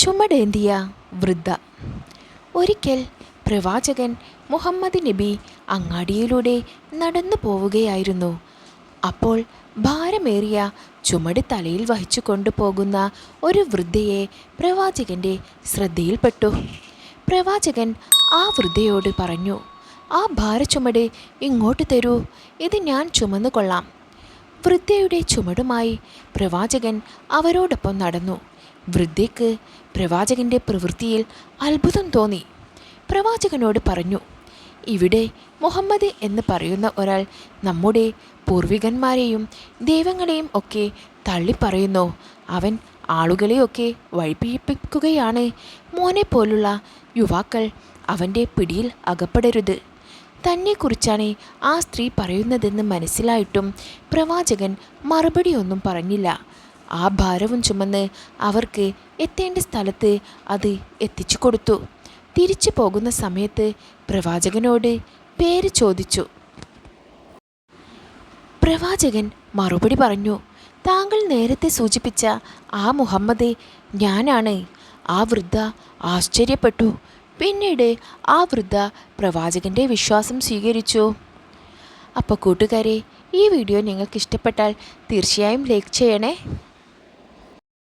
ചുമടേന്തിയ വൃദ്ധ. ഒരിക്കൽ പ്രവാചകൻ മുഹമ്മദ് നബി അങ്ങാടിയിലൂടെ നടന്നു പോവുകയായിരുന്നു. അപ്പോൾ ഭാരമേറിയ ചുമട് തലയിൽ വഹിച്ചു കൊണ്ടുപോകുന്ന ഒരു വൃദ്ധയെ പ്രവാചകന്റെ ശ്രദ്ധയിൽപ്പെട്ടു. പ്രവാചകൻ ആ വൃദ്ധയോട് പറഞ്ഞു ആ ഭാരച്ചുമട് ഇങ്ങോട്ട് തരൂ ഇത് ഞാൻ ചുമന്നു കൊള്ളാം വൃദ്ധയുടെ ചുമടുമായി പ്രവാചകൻ അവരോടൊപ്പം നടന്നു. വൃദ്ധയ്ക്ക് പ്രവാചകന്റെ പ്രവൃത്തിയിൽ അത്ഭുതം തോന്നി. പ്രവാചകനോട് പറഞ്ഞു ഇവിടെ മുഹമ്മദ് എന്ന് പറയുന്ന ഒരാൾ നമ്മുടെ പൂർവികന്മാരെയും ദൈവങ്ങളെയും ഒക്കെ തള്ളിപ്പറയുന്നു. അവൻ ആളുകളെയൊക്കെ വഴിപിഴിപ്പിക്കുകയാണ് മോനെ പോലുള്ള യുവാക്കൾ അവന്റെ പിടിയിൽ അകപ്പെടരുത്. തന്നെക്കുറിച്ചാണ് ആ സ്ത്രീ പറയുന്നതെന്ന് മനസ്സിലായിട്ടും പ്രവാചകൻ മറുപടിയൊന്നും പറഞ്ഞില്ല. ആ ഭാരവും ചുമന്ന് അവർക്ക് എത്തേണ്ട സ്ഥലത്ത് അത് എത്തിച്ചു കൊടുത്തു. തിരിച്ചു പോകുന്ന സമയത്ത് പ്രവാചകനോട് പേര് ചോദിച്ചു. പ്രവാചകൻ മറുപടി പറഞ്ഞു താങ്കൾ നേരത്തെ സൂചിപ്പിച്ച ആ മുഹമ്മദ് ഞാനാണ്. ആ വൃദ്ധ ആശ്ചര്യപ്പെട്ടു. പിന്നീട് ആ വൃദ്ധ പ്രവാചകന്റെ വിശ്വാസം സ്വീകരിച്ചു. അപ്പോൾ കൂട്ടുകാരെ ഈ വീഡിയോ നിങ്ങൾക്ക് ഇഷ്ടപ്പെട്ടാൽ തീർച്ചയായും ലൈക്ക് ചെയ്യണേ.